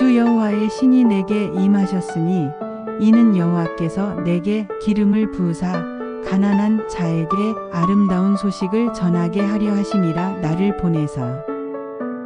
주 여호와의 신이 내게 임하셨으니 이는 여호와께서 내게 기름을 부으사 가난한 자에게 아름다운 소식을 전하게 하려 하심이라 나를 보내사.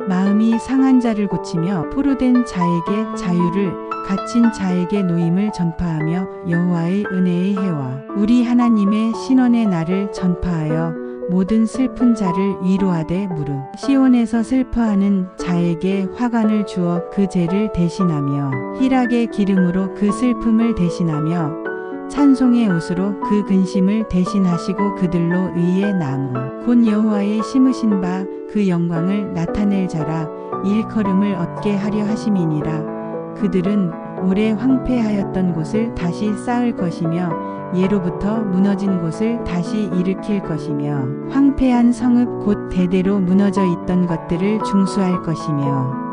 마음이 상한 자를 고치며 포로된 자에게 자유를 갇힌 자에게 노임을 전파하며 여호와의 은혜의 해와 우리 하나님의 신원의 날을 전파하여 모든 슬픈 자를 위로하되 무릎 시온에서 슬퍼하는 자에게 화관을 주어 그 죄를 대신하며 희락의 기름으로 그 슬픔을 대신하며 찬송의 옷으로 그 근심을 대신하시고 그들로 의의 나무 곧 여호와의 심으신 바 그 영광을 나타낼 자라 일컬음을 얻게 하려 하심이니라. 그들은 오래 황폐하였던 곳을 다시 쌓을 것이며 예로부터 무너진 곳을 다시 일으킬 것이며 황폐한 성읍 곧 대대로 무너져 있던 것들을 중수할 것이며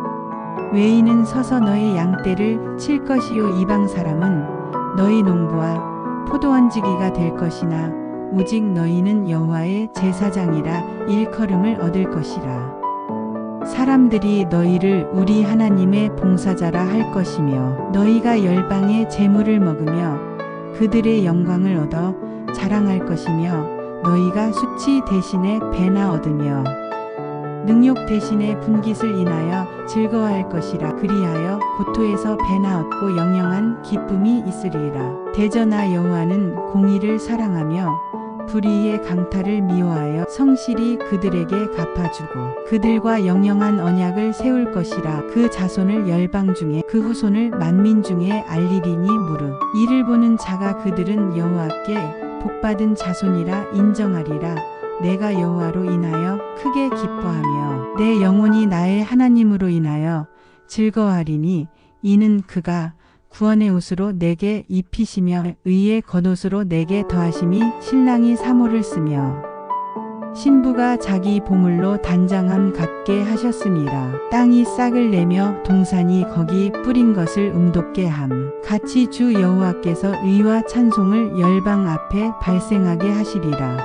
외인은 서서 너의 양떼를 칠 것이요 이방 사람은 너희 농부와 포도원지기가 될 것이나 오직 너희는 여호와의 제사장이라 일컬음을 얻을 것이라. 사람들이 너희를 우리 하나님의 봉사자라 할 것이며 너희가 열방의 재물을 먹으며 그들의 영광을 얻어 자랑할 것이며 너희가 수치 대신에 배나 얻으며 능욕 대신에 분깃을 인하여 즐거워할 것이라 그리하여 고토에서 배나 얻고 영영한 기쁨이 있으리라. 대저나 여호와는 공의를 사랑하며 불의의 강탈을 미워하여 성실히 그들에게 갚아주고 그들과 영영한 언약을 세울 것이라 그 자손을 열방 중에 그 후손을 만민 중에 알리리니 무릇 이를 보는 자가 그들은 여호와께 복받은 자손이라 인정하리라. 내가 여호와로 인하여 크게 기뻐하며 내 영혼이 나의 하나님으로 인하여 즐거워하리니 이는 그가 구원의 옷으로 내게 입히시며 의의 겉옷으로 내게 더하심이 신랑이 사모를 쓰며 신부가 자기 보물로 단장함 같게 하셨습니다. 땅이 싹을 내며 동산이 거기 뿌린 것을 음돋게 함. 같이 주 여호와께서 의와 찬송을 열방 앞에 발생하게 하시리라.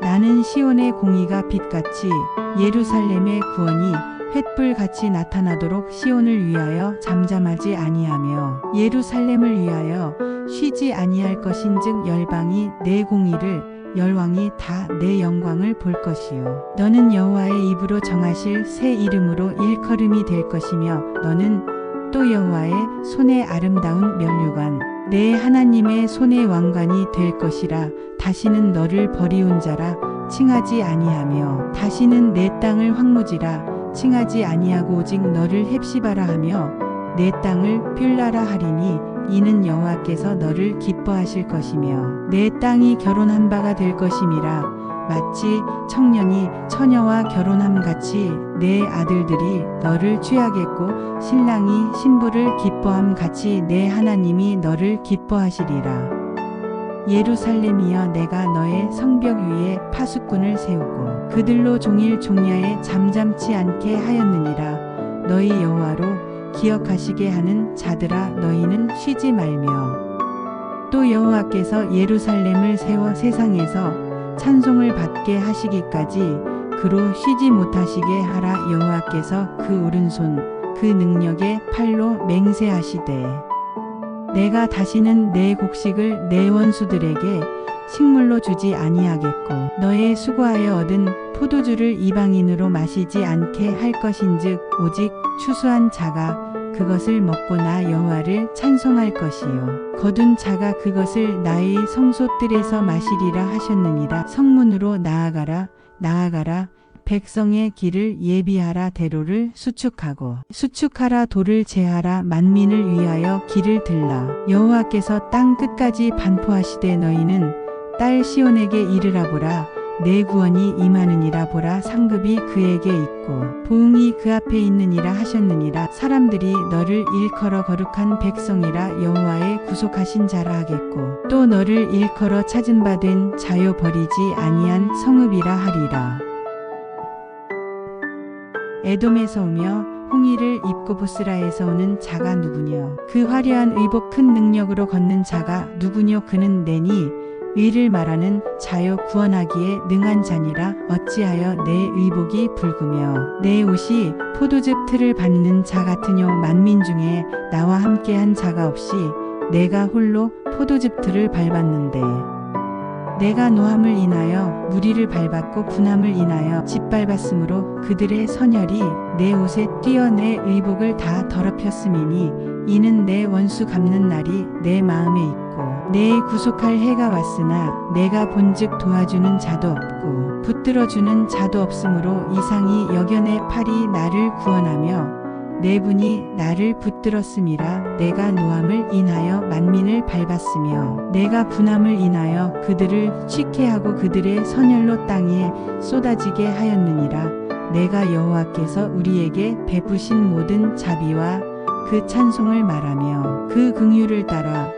나는 시온의 공의가 빛같이 예루살렘의 구원이 횃불같이 나타나도록 시온을 위하여 잠잠하지 아니하며 예루살렘을 위하여 쉬지 아니할 것인즉 열방이 내 공의를 열왕이 다 내 영광을 볼 것이요. 너는 여호와의 입으로 정하실 새 이름으로 일컬음이 될 것이며 너는 또 여호와의 손의 아름다운 면류관 내 하나님의 손의 왕관이 될 것이라. 다시는 너를 버리온 자라 칭하지 아니하며 다시는 내 땅을 황무지라 칭하지 아니하고 오직 너를 헵시바라 하며 내 땅을 뷸라라 하리니 이는 여호와께서 너를 기뻐하실 것이며 내 땅이 결혼한 바가 될 것임이라. 마치 청년이 처녀와 결혼함 같이 내 아들들이 너를 취하겠고 신랑이 신부를 기뻐함 같이 내 하나님이 너를 기뻐하시리라. 예루살렘이여 내가 너의 성벽 위에 파수꾼을 세우고 그들로 종일 종야에 잠잠치 않게 하였느니라. 너희 여호와로 기억하시게 하는 자들아 너희는 쉬지 말며. 또 여호와께서 예루살렘을 세워 세상에서 찬송을 받게 하시기까지 그로 쉬지 못하시게 하라 여호와께서 그 오른손 그 능력의 팔로 맹세하시되. 내가 다시는 내 곡식을 내 원수들에게 식물로 주지 아니하겠고 너의 수고하여 얻은 포도주를 이방인으로 마시지 않게 할 것인즉 오직 추수한 자가 그것을 먹고 나 여호와를 찬송할 것이요. 거둔 자가 그것을 나의 성소뜰에서 마시리라 하셨느니라. 성문으로 나아가라 나아가라. 백성의 길을 예비하라 대로를 수축하고 수축하라 돌을 제하라 만민을 위하여 길을 들라. 여호와께서 땅 끝까지 반포하시되 너희는 딸 시온에게 이르라 보라 내 구원이 임하느니라 보라 상급이 그에게 있고 보응이 그 앞에 있느니라 하셨느니라. 사람들이 너를 일컬어 거룩한 백성이라 여호와의 구속하신 자라 하겠고 또 너를 일컬어 찾은 바된 자요 버리지 아니한 성읍이라 하리라. 에돔에서 오며 홍의를 입고 보스라에서 오는 자가 누구뇨 그 화려한 의복 큰 능력으로 걷는 자가 누구뇨? 그는 내니 의를 말하는 자요 구원하기에 능한 자니라 어찌하여 내 의복이 붉으며 내 옷이 포도즙 틀을 받는 자 같으뇨 만민 중에 나와 함께한 자가 없이 내가 홀로 포도즙 틀을 밟았는데 내가 노함을 인하여 무리를 밟았고 분함을 인하여 짓밟았으므로 그들의 선열이 내 옷에 뛰어 내 의복을 다 더럽혔음이니 이는 내 원수 갚는 날이 내 마음에 있고 내 구속할 해가 왔으나 내가 본즉 도와주는 자도 없고 붙들어주는 자도 없으므로 이상이 여견의 팔이 나를 구원하며 네 분이 나를 붙들었음이라 내가 노함을 인하여 만민을 밟았으며 내가 분함을 인하여 그들을 취케하고 그들의 선열로 땅에 쏟아지게 하였느니라. 내가 여호와께서 우리에게 베푸신 모든 자비와 그 찬송을 말하며 그 긍휼을 따라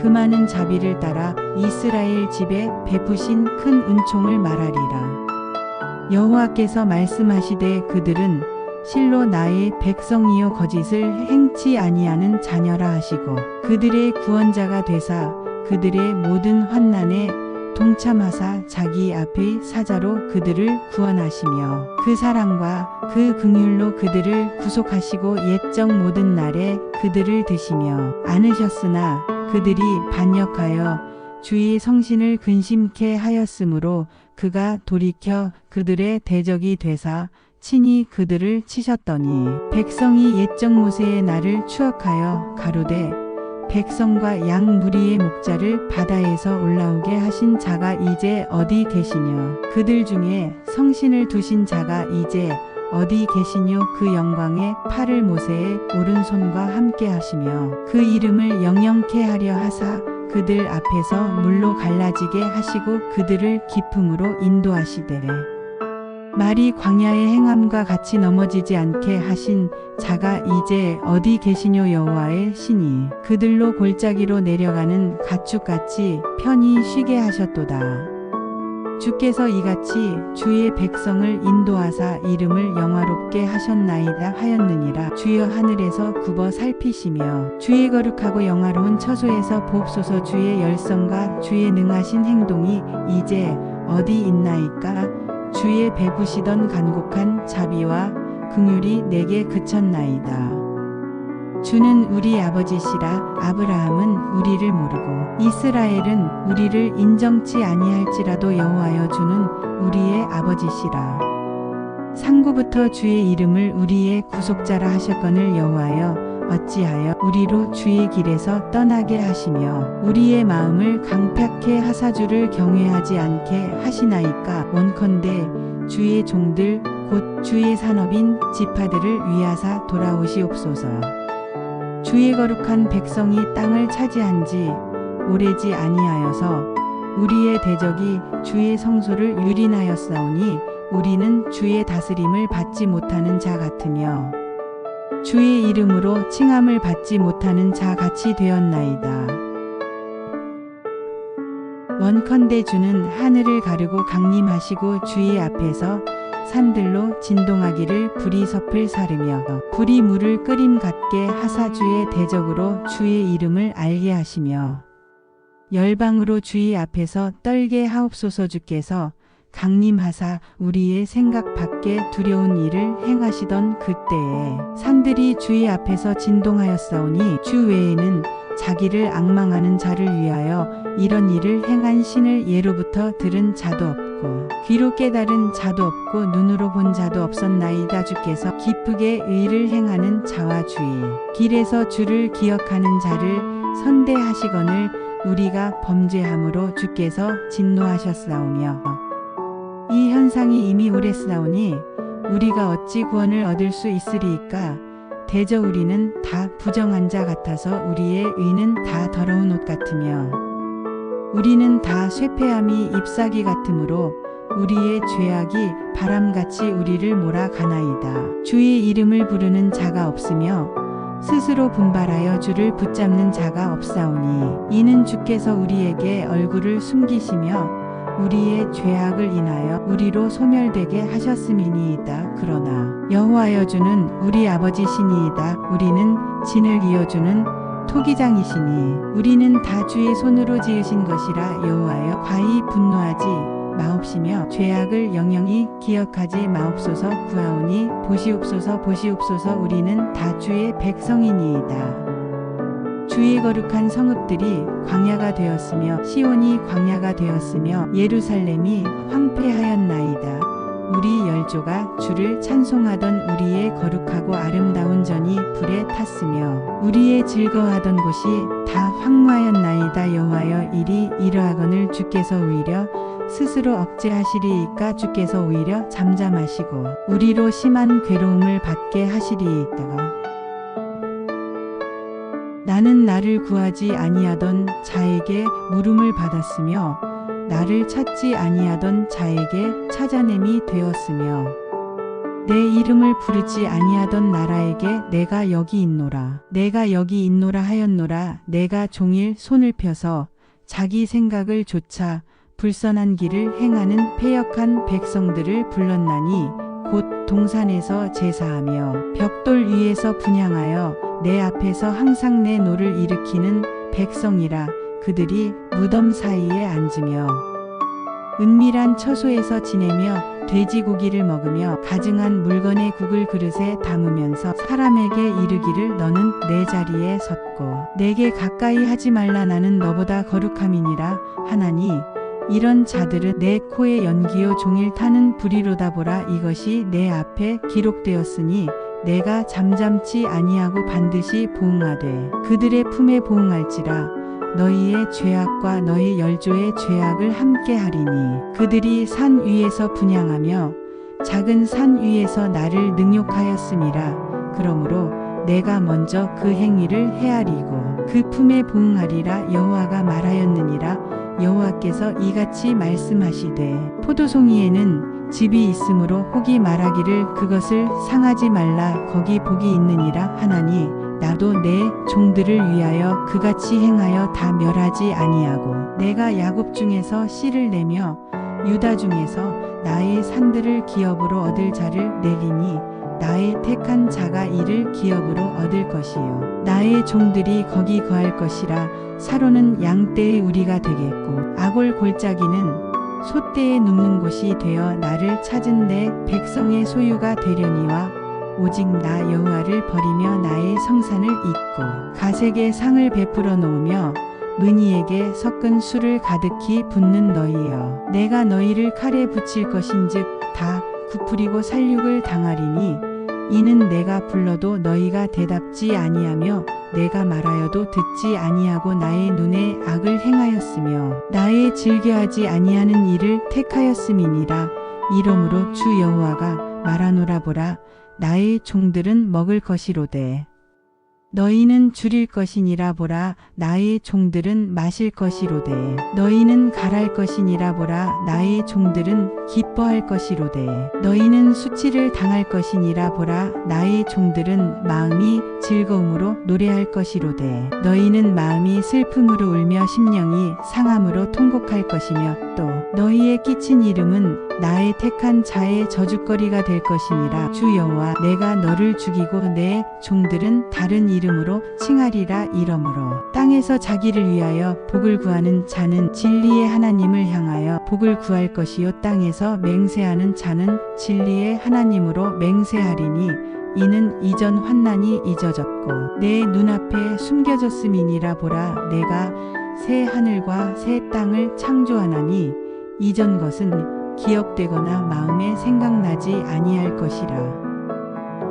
그 많은 자비를 따라 이스라엘 집에 베푸신 큰 은총을 말하리라. 여호와께서 말씀하시되 그들은 실로 나의 백성이요 거짓을 행치 아니하는 자녀라 하시고 그들의 구원자가 되사 그들의 모든 환난에 동참하사 자기 앞의 사자로 그들을 구원하시며 그 사랑과 그 긍휼로 그들을 구속하시고 옛적 모든 날에 그들을 드시며 안으셨으나 그들이 반역하여 주의 성신을 근심케 하였으므로 그가 돌이켜 그들의 대적이 되사 친히 그들을 치셨더니 백성이 옛적 모세의 날을 추억하여 가로되 백성과 양 무리의 목자를 바다에서 올라오게 하신 자가 이제 어디 계시뇨 그들 중에 성신을 두신 자가 이제 어디 계시뇨? 그 영광의 팔을 모세의 오른손과 함께 하시며 그 이름을 영영케 하려 하사 그들 앞에서 물로 갈라지게 하시고 그들을 기품으로 인도하시되 말이 광야의 행함과 같이 넘어지지 않게 하신 자가 이제 어디 계시뇨? 여호와의 신이 그들로 골짜기로 내려가는 가축같이 편히 쉬게 하셨도다. 주께서 이같이 주의 백성을 인도하사 이름을 영화롭게 하셨나이다 하였느니라 주여 하늘에서 굽어 살피시며 주의 거룩하고 영화로운 처소에서 보옵소서 주의 열성과 주의 능하신 행동이 이제 어디 있나이까 주의 베푸시던 간곡한 자비와 긍휼이 내게 그쳤나이다. 주는 우리 아버지시라 아브라함은 우리를 모르고 이스라엘은 우리를 인정치 아니할지라도 여호와여 주는 우리의 아버지시라. 상구부터 주의 이름을 우리의 구속자라 하셨거늘 여호와여 어찌하여 우리로 주의 길에서 떠나게 하시며 우리의 마음을 강팍해 하사주를 경외하지 않게 하시나이까? 원컨대 주의 종들 곧 주의 산업인 지파들을 위하사 돌아오시옵소서. 주의 거룩한 백성이 땅을 차지한 지 오래지 아니하여서 우리의 대적이 주의 성소를 유린하였사오니 우리는 주의 다스림을 받지 못하는 자 같으며 주의 이름으로 칭함을 받지 못하는 자 같이 되었나이다. 원컨대 주는 하늘을 가르고 강림하시고 주의 앞에서 산들로 진동하기를 불이 섭을 사르며 불이 물을 끓임 같게 하사주의 대적으로 주의 이름을 알게 하시며 열방으로 주의 앞에서 떨게 하옵소서 주께서 강림하사 우리의 생각 밖에 두려운 일을 행하시던 그때에 산들이 주의 앞에서 진동하였사오니 주 외에는 자기를 악망하는 자를 위하여 이런 일을 행한 신을 예로부터 들은 자도 없고 귀로 깨달은 자도 없고 눈으로 본 자도 없었나이다 주께서 기쁘게 의를 행하는 자와 주의 길에서 주를 기억하는 자를 선대하시거늘 우리가 범죄함으로 주께서 진노하셨사오며 이 현상이 이미 오래 쓰나오니 우리가 어찌 구원을 얻을 수 있으리이까 대저 우리는 다 부정한 자 같아서 우리의 의는 다 더러운 옷 같으며 우리는 다 쇠폐함이 잎사귀 같으므로 우리의 죄악이 바람같이 우리를 몰아가나이다. 주의 이름을 부르는 자가 없으며 스스로 분발하여 주를 붙잡는 자가 없사오니 이는 주께서 우리에게 얼굴을 숨기시며 우리의 죄악을 인하여 우리로 소멸되게 하셨음이니이다. 그러나 여호와여 주는 우리 아버지시니이다. 우리는 진을 이어주는 토기장이시니 우리는 다 주의 손으로 지으신 것이라 여호와여 과히 분노하지 마옵시며 죄악을 영영히 기억하지 마옵소서 구하오니 보시옵소서 보시옵소서 우리는 다 주의 백성이니이다. 주의 거룩한 성읍들이 광야가 되었으며 시온이 광야가 되었으며 예루살렘이 황폐하였나이다. 우리 열조가 주를 찬송하던 우리의 거룩하고 아름다운 전이 불에 탔으며 우리의 즐거워하던 곳이 다 황무하였나이다 여호와여 일이 이러하거늘 주께서 오히려 스스로 억제하시리이까 주께서 오히려 잠잠하시고 우리로 심한 괴로움을 받게 하시리이다. 나는 나를 구하지 아니하던 자에게 물음을 받았으며 나를 찾지 아니하던 자에게 찾아냄이 되었으며 내 이름을 부르지 아니하던 나라에게 내가 여기 있노라. 내가 여기 있노라 하였노라. 내가 종일 손을 펴서 자기 생각을 조차 불선한 길을 행하는 패역한 백성들을 불렀나니 곧 동산에서 제사하며 벽돌 위에서 분향하여 내 앞에서 항상 내 노를 일으키는 백성이라 그들이 무덤 사이에 앉으며 은밀한 처소에서 지내며 돼지고기를 먹으며 가증한 물건의 국을 그릇에 담으면서 사람에게 이르기를 너는 내 자리에 섰고 내게 가까이 하지 말라 나는 너보다 거룩함이니라 하나니 이런 자들은 내 코에 연기요 종일 타는 불이로다 보라 이것이 내 앞에 기록되었으니 내가 잠잠치 아니하고 반드시 보응하되 그들의 품에 보응할지라 너희의 죄악과 너희 열조의 죄악을 함께 하리니 그들이 산 위에서 분양하며 작은 산 위에서 나를 능욕하였음이라 그러므로 내가 먼저 그 행위를 헤아리고 그 품에 보응하리라 여호와가 말하였느니라 여호와께서 이같이 말씀하시되 포도송이에는 집이 있으므로 혹이 말하기를 그것을 상하지 말라 거기 복이 있느니라 하나니 나도 내 종들을 위하여 그같이 행하여 다 멸하지 아니하고 내가 야곱 중에서 씨를 내며 유다 중에서 나의 산들을 기업으로 얻을 자를 내리니 나의 택한 자가 이를 기업으로 얻을 것이요. 나의 종들이 거기 거할 것이라 사로는 양떼의 우리가 되겠고 아골 골짜기는 소떼의 눕는 곳이 되어 나를 찾은 내 백성의 소유가 되려니와 오직 나 여호와를 버리며 나의 성산을 잊고 가색의 상을 베풀어 놓으며 문희에게 섞은 술을 가득히 붓는 너희여. 내가 너희를 칼에 붙일 것인즉 다 구부리고 살육을 당하리니 이는 내가 불러도 너희가 대답지 아니하며 내가 말하여도 듣지 아니하고 나의 눈에 악을 행하였으며 나의 즐겨하지 아니하는 일을 택하였음이니라. 이러므로 주 여호와가 말하노라 보라. 나의 종들은 먹을 것이로되 너희는 줄일 것이니라 보라 나의 종들은 마실 것이로되. 너희는 갈할 것이니라 보라 나의 종들은 기뻐할 것이로되. 너희는 수치를 당할 것이니라 보라 나의 종들은 마음이 즐거움으로 노래할 것이로되. 너희는 마음이 슬픔으로 울며 심령이 상함으로 통곡할 것이며 또 너희의 끼친 이름은 나의 택한 자의 저주거리가 될 것이니라. 주 여호와 내가 너를 죽이고 내 종들은 다른 이름으로 칭하리라 이러므로. 땅에서 자기를 위하여 복을 구하는 자는 진리의 하나님을 향하여 복을 구할 것이요 땅에서 맹세하는 자는 진리의 하나님으로 맹세하리니 이는 이전 환난이 잊어졌고 내 눈앞에 숨겨졌음이니라 보라. 내가 새 하늘과 새 땅을 창조하나니 이전 것은 기억되거나 마음에 생각나지 아니할 것이라.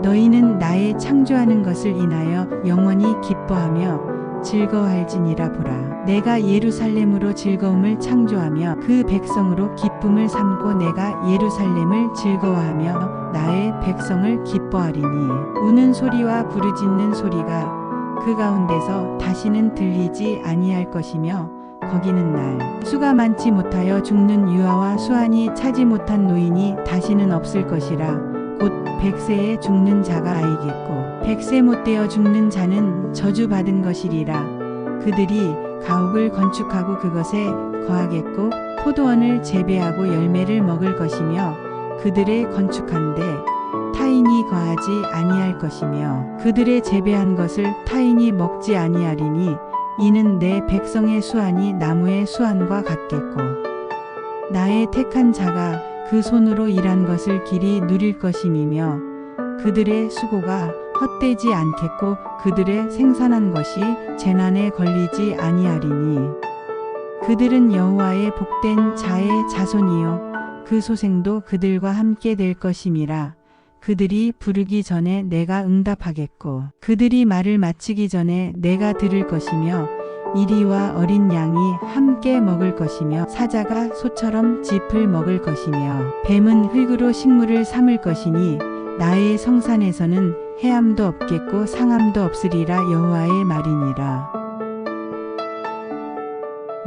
너희는 나의 창조하는 것을 인하여 영원히 기뻐하며 즐거워할지니라 보라. 내가 예루살렘으로 즐거움을 창조하며 그 백성으로 기쁨을 삼고 내가 예루살렘을 즐거워하며 나의 백성을 기뻐하리니 우는 소리와 부르짖는 소리가 그 가운데서 다시는 들리지 아니할 것이며 거기는 날. 수가 많지 못하여 죽는 유아와 수완이 차지 못한 노인이 다시는 없을 것이라. 곧 백세에 죽는 자가 아이겠고 백세 못되어 죽는 자는 저주받은 것이리라. 그들이 가옥을 건축하고 그것에 거하겠고 포도원을 재배하고 열매를 먹을 것이며 그들의 건축한데 타인이 거하지 아니할 것이며 그들의 재배한 것을 타인이 먹지 아니하리니 이는 내 백성의 수완이 나무의 수완과 같겠고 나의 택한 자가 그 손으로 일한 것을 길이 누릴 것임이며 그들의 수고가 헛되지 않겠고 그들의 생산한 것이 재난에 걸리지 아니하리니 그들은 여호와의 복된 자의 자손이요 그 소생도 그들과 함께 될 것임이라 그들이 부르기 전에 내가 응답하겠고 그들이 말을 마치기 전에 내가 들을 것이며 이리와 어린 양이 함께 먹을 것이며 사자가 소처럼 짚을 먹을 것이며 뱀은 흙으로 식물을 삼을 것이니 나의 성산에서는 해함도 없겠고 상함도 없으리라 여호와의 말이니라.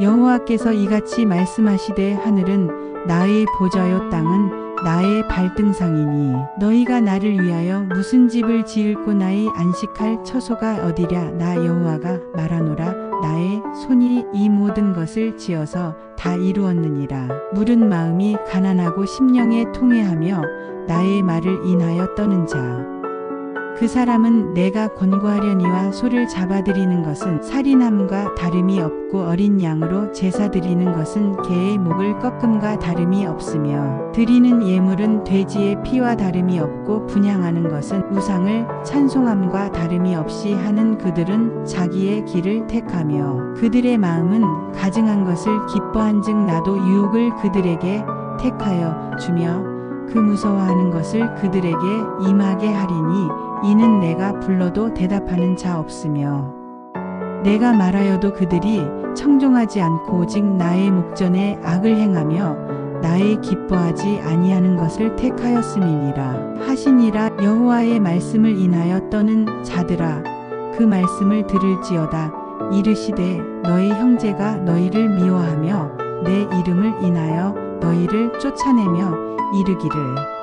여호와께서 이같이 말씀하시되 하늘은 나의 보좌요 땅은 나의 발등상이니 너희가 나를 위하여 무슨 집을 지을고 나의 안식할 처소가 어디랴? 나 여호와가 말하노라. 나의 손이 이 모든 것을 지어서 다 이루었느니라. 물은 마음이 가난하고 심령에 통회하며 나의 말을 인하여 떠는 자 그 사람은 내가 권고하려니와 소를 잡아들이는 것은 살인함과 다름이 없고 어린 양으로 제사 드리는 것은 개의 목을 꺾음과 다름이 없으며 드리는 예물은 돼지의 피와 다름이 없고 분양하는 것은 우상을 찬송함과 다름이 없이 하는 그들은 자기의 길을 택하며 그들의 마음은 가증한 것을 기뻐한즉 나도 유혹을 그들에게 택하여 주며 그 무서워하는 것을 그들에게 임하게 하리니 이는 내가 불러도 대답하는 자 없으며 내가 말하여도 그들이 청종하지 않고 오직 나의 목전에 악을 행하며 나의 기뻐하지 아니하는 것을 택하였음이니라. 하시니라 여호와의 말씀을 인하여 떠는 자들아 그 말씀을 들을지어다. 이르시되 너희 형제가 너희를 미워하며 내 이름을 인하여 너희를 쫓아내며 이르기를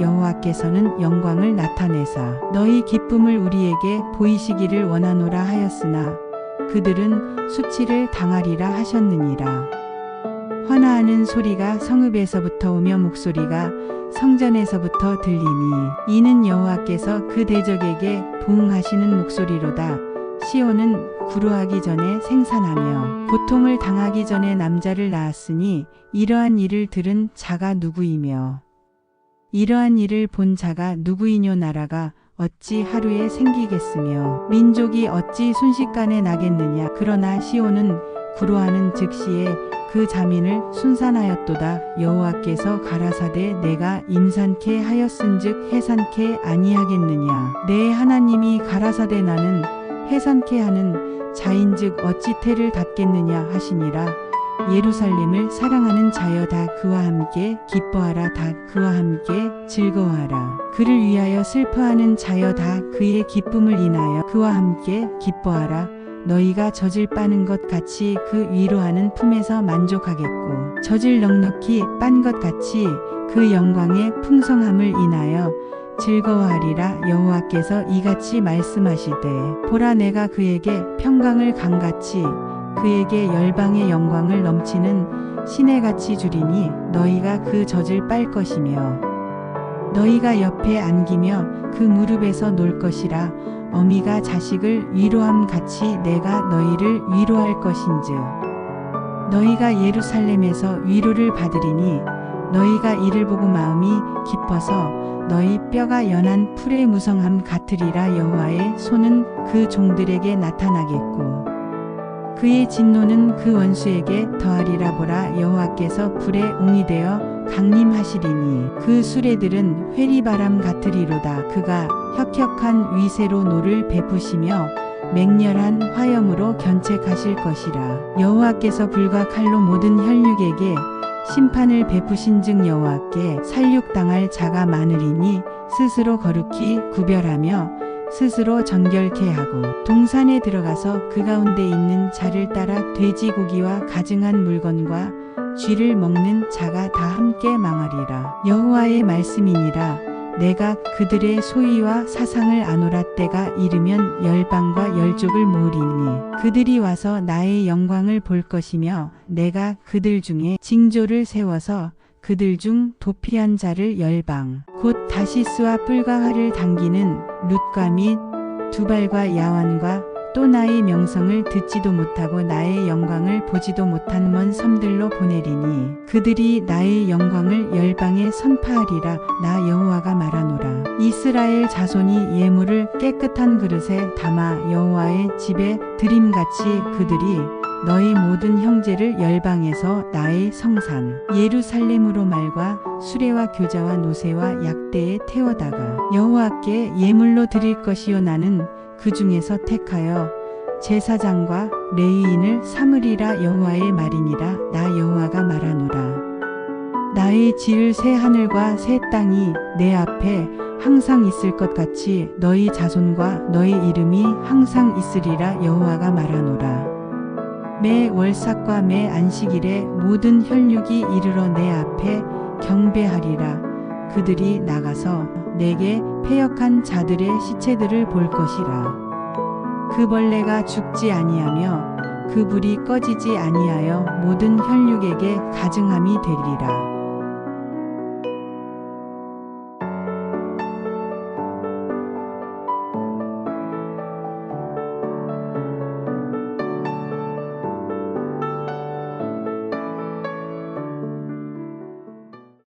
여호와께서는 영광을 나타내사 너희 기쁨을 우리에게 보이시기를 원하노라 하였으나 그들은 수치를 당하리라 하셨느니라. 환호하는 소리가 성읍에서부터 오며 목소리가 성전에서부터 들리니 이는 여호와께서 그 대적에게 부응하시는 목소리로다. 시온은 구루하기 전에 생산하며 고통을 당하기 전에 남자를 낳았으니 이러한 일을 들은 자가 누구이며 이러한 일을 본 자가 누구이뇨 나라가 어찌 하루에 생기겠으며 민족이 어찌 순식간에 나겠느냐? 그러나 시온은 구로하는 즉시에 그 자민을 순산하였도다. 여호와께서 가라사대 내가 임산케 하였은즉 해산케 아니하겠느냐? 내 하나님이 가라사대 나는 해산케 하는 자인즉 어찌 태를 닫겠느냐 하시니라 예루살렘을 사랑하는 자여 다 그와 함께 기뻐하라 다 그와 함께 즐거워하라. 그를 위하여 슬퍼하는 자여 다 그의 기쁨을 인하여 그와 함께 기뻐하라. 너희가 젖을 빠는 것 같이 그 위로하는 품에서 만족하겠고 젖을 넉넉히 빤 것 같이 그 영광의 풍성함을 인하여 즐거워하리라. 여호와께서 이같이 말씀하시되 보라 내가 그에게 평강을 강같이 그에게 열방의 영광을 넘치는 시내같이 주리니 너희가 그 젖을 빨 것이며 너희가 옆에 안기며 그 무릎에서 놀 것이라 어미가 자식을 위로함 같이 내가 너희를 위로할 것인즉 너희가 예루살렘에서 위로를 받으리니 너희가 이를 보고 마음이 깊어서 너희 뼈가 연한 풀의 무성함 같으리라 여호와의 손은 그 종들에게 나타나겠고 그의 진노는 그 원수에게 더하리라 보라 여호와께서 불에 옹이 되어 강림하시리니 그 수레들은 회리바람 같으리로다. 그가 혁혁한 위세로 노를 베푸시며 맹렬한 화염으로 견책하실 것이라. 여호와께서 불과 칼로 모든 혈육에게 심판을 베푸신 즉 여호와께 살육당할 자가 많으리니 스스로 거룩히 구별하며 스스로 정결케 하고 동산에 들어가서 그 가운데 있는 자를 따라 돼지고기와 가증한 물건과 쥐를 먹는 자가 다 함께 망하리라. 여호와의 말씀이니라. 내가 그들의 소위와 사상을 아노라 때가 이르면 열방과 열족을 모으리니 그들이 와서 나의 영광을 볼 것이며 내가 그들 중에 징조를 세워서 그들 중 도피한 자를 열방 곧 다시스와 뿔과 활을 당기는 룻과 및 두발과 야완과 또 나의 명성을 듣지도 못하고 나의 영광을 보지도 못한 먼 섬들로 보내리니 그들이 나의 영광을 열방에 선파하리라 나 여호와가 말하노라. 이스라엘 자손이 예물을 깨끗한 그릇에 담아 여호와의 집에 드림같이 그들이 너희 모든 형제를 열방에서 나의 성산 예루살렘으로 말과 수레와 교자와 노새와 약대에 태워다가 여호와께 예물로 드릴 것이요 나는 그 중에서 택하여 제사장과 레이인을 삼으리라 여호와의 말이니라. 나 여호와가 말하노라. 나의 지을 새 하늘과 새 땅이 내 앞에 항상 있을 것 같이 너희 자손과 너희 이름이 항상 있으리라 여호와가 말하노라 매 월삭과 매 안식일에 모든 혈육이 이르러 내 앞에 경배하리라. 그들이 나가서 내게 패역한 자들의 시체들을 볼 것이라. 그 벌레가 죽지 아니하며 그 불이 꺼지지 아니하여 모든 혈육에게 가증함이 되리라